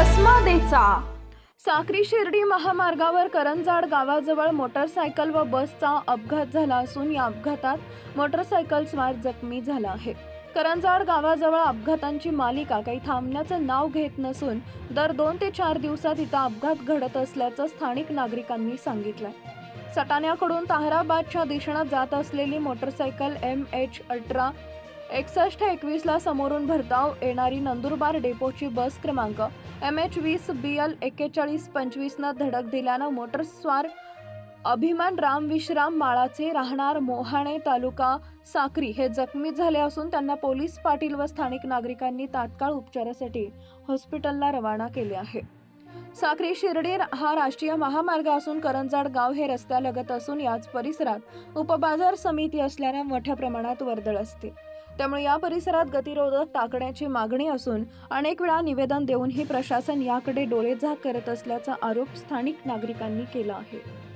घ्यायचा साक्री शिर्डी महामार्गावर करंजाड गावाजवळ मोटरसायकल व बसचा अपघात झाला असून या अपघातात मोटरसायकल स्वार जखमी झाला आहे. करंजाड गावाजवळ अपघातांची मालिका काही थांबण्याचं नाव घेत नसून दर दोन ते चार दिवसात इथं अपघात घडत असल्याचं स्थानिक नागरिकांनी सांगितलंय. सटाण्याकडून ताहराबादच्या दिशेनं जात असलेली मोटरसायकल एम एच अठरा एकसष्ट एकवीसला समोरून भरधाव येणारी नंदुरबार डेपोची बस क्रमांक. एम एच वीस बी एल एक्केचाळीस पंचवीसनं धडक दिल्यानं मोटरस्वार अभिमान राम विश्राम माळाचे राहणार मोहाणे तालुका साक्री. हे जखमी झाले असून त्यांना पोलीस पाटील व स्थानिक नागरिकांनी तात्काळ उपचारासाठी हॉस्पिटलला रवाना केले आहे. साक्री शिर्डी हा राष्ट्रीय महामार्ग असून करंजाड गाव हे रस्त्यालगत असून याच परिसरात उपबाजार समिती असल्याने मोठ्या प्रमाणात वर्दळ असते. त्यामुळे या परिसरात गतिरोधक टाकण्याची मागणी असून अनेक वेळा निवेदन देऊनही प्रशासन याकडे डोळेझाक करत असल्याचा आरोप स्थानिक नागरिकांनी केला आहे.